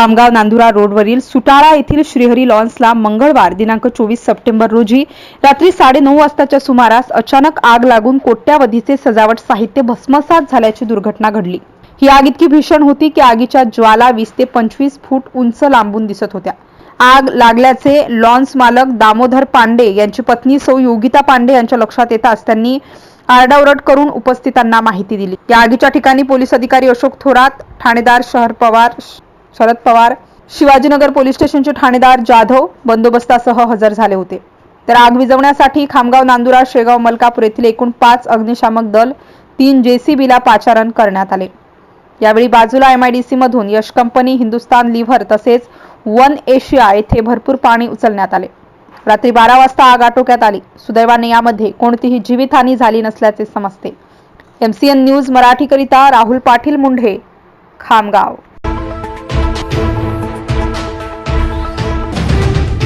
खामगाव नांदुरा रोडवरील सुटाळा येथील श्रीहरी लॉन्सला मंगळवार दिनांक चोवीस सप्टेंबर रोजी रात्री साडेनऊ वाजताच्या सुमारास अचानक आग लागून कोट्यावधीचे सजावट साहित्य भस्मसात झाल्याची दुर्घटना घडली. ही आग इतकी भीषण होती की आगीच्या ज्वाला वीस ते पंचवीस फूट उंच लांबून दिसत होत्या. आग लागल्याचे लॉन्स मालक दामोदर पांडे यांची पत्नी सौ योगिता पांडे यांच्या लक्षात येताच त्यांनी आरडाओरड करून उपस्थितांना माहिती दिली. या आगीच्या ठिकाणी पोलीस अधिकारी अशोक थोरात ठाणेदार शहर पवार शरद पवार शिवाजीनगर पोलीस स्टेशनचे ठाणेदार जाधव बंदोबस्तासह हजर झाले होते. तर आग विझवण्यासाठी खामगाव नांदुरा शेगाव मलकापूर येथील एकूण पाच अग्निशामक दल तीन जेसीबीला पाचारण करण्यात आले. यावेळी बाजूला एमआयडीसी मधून यश कंपनी हिंदुस्तान लिव्हर तसेच वन एशिया येथे भरपूर पाणी उचलण्यात आले. रात्री बारा वाजता आग आटोक्यात आली. सुदैवाने यामध्ये कोणतीही जीवितहानी झाली नसल्याचे समजते. एमसीएन न्यूज मराठीकरिता राहुल पाटील मुंढे खामगाव.